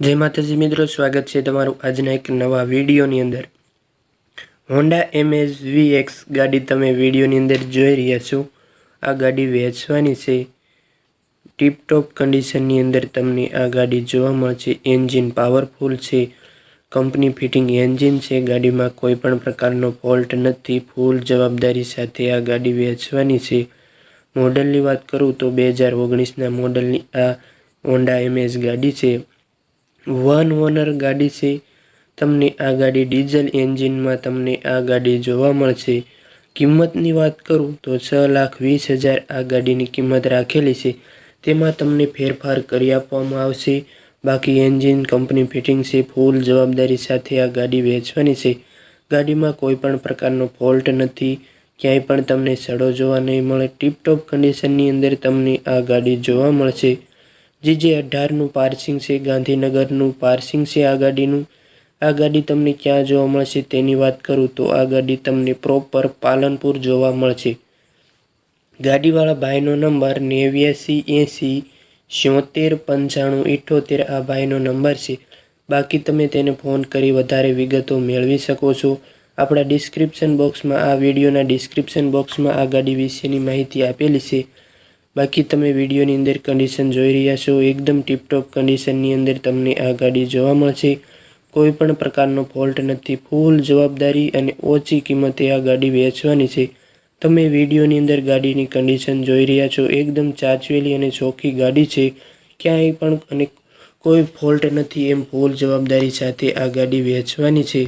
જય માતાજી મિત્રો, સ્વાગત છે તમારું આજના એક નવા વિડીયોની અંદર. હોન્ડા એમએસ વી એક્સ ગાડી તમે વિડીયોની અંદર જોઈ રહ્યા છો. આ ગાડી વેચવાની છે. ટીપટોપ કન્ડિશનની અંદર તમને આ ગાડી જોવા મળશે. એન્જિન પાવરફુલ છે. કંપની ફિટિંગ એન્જિન છે. ગાડીમાં કોઈ પણ પ્રકારનો ફોલ્ટ નથી. ફૂલ જવાબદારી સાથે આ ગાડી વેચવાની છે. મોડલની વાત કરું તો બે હજાર ઓગણીસના મોડલની આ હોન્ડા એમએસ ગાડી છે. વન ઓનર ગાડી છે. તમને આ ગાડી ડીઝલ એન્જિનમાં તમને આ ગાડી જોવા મળશે. કિંમતની વાત કરું તો છ લાખ વીસ હજાર આ ગાડીની કિંમત રાખેલી છે. તેમાં તમને ફેરફાર કરી આપવામાં આવશે. બાકી એન્જિન કંપની ફિટિંગ છે, ફૂલ જવાબદારી સાથે આ ગાડી વેચવાની છે. ગાડીમાં કોઈ પણ પ્રકારનો ફોલ્ટ નથી. ક્યાંય પણ તમને સડો જોવા નહીં મળે. ટીપટોપ કન્ડિશનની અંદર તમને આ ગાડી જોવા મળશે. જે જે અઢારનું પાર્સિંગ છે, ગાંધીનગરનું પાર્સિંગ છે આ ગાડીનું, આ ગાડી તમને ક્યાં જોવા મળશે તેની વાત કરું તો આ ગાડી તમને પ્રોપર પાલનપુર જોવા મળશે. ગાડીવાળા ભાઈનો નંબર નેવ્યાસી એંસી છોતેર પંચાણું ઇઠોતેર આ ભાઈનો નંબર છે. બાકી તમે તેને ફોન કરી વધારે વિગતો મેળવી શકો છો. આપણા ડિસ્ક્રિપ્શન બોક્સમાં આ વિડીયોના ડિસ્ક્રિપ્શન બોક્સમાં આ ગાડી વિશેની માહિતી આપેલી છે. બાકી તમે વિડીયોની અંદર કન્ડિશન જોઈ રહ્યા છો, એકદમ ટીપટોપ કન્ડિશનની અંદર તમને આ ગાડી જોવા મળશે. કોઈ પણ પ્રકારનો ફોલ્ટ નથી ફૂલ જવાબદારી અને ઓછી કિંમતે આ ગાડી વેચવાની છે. તમે વિડીયોની અંદર ગાડીની કન્ડિશન જોઈ રહ્યા છો, એકદમ ચાચવેલી અને ચોખ્ખી ગાડી છે. ક્યાંય પણ અને કોઈ ફોલ્ટ નથી એમ ફૂલ જવાબદારી સાથે આ ગાડી વેચવાની છે.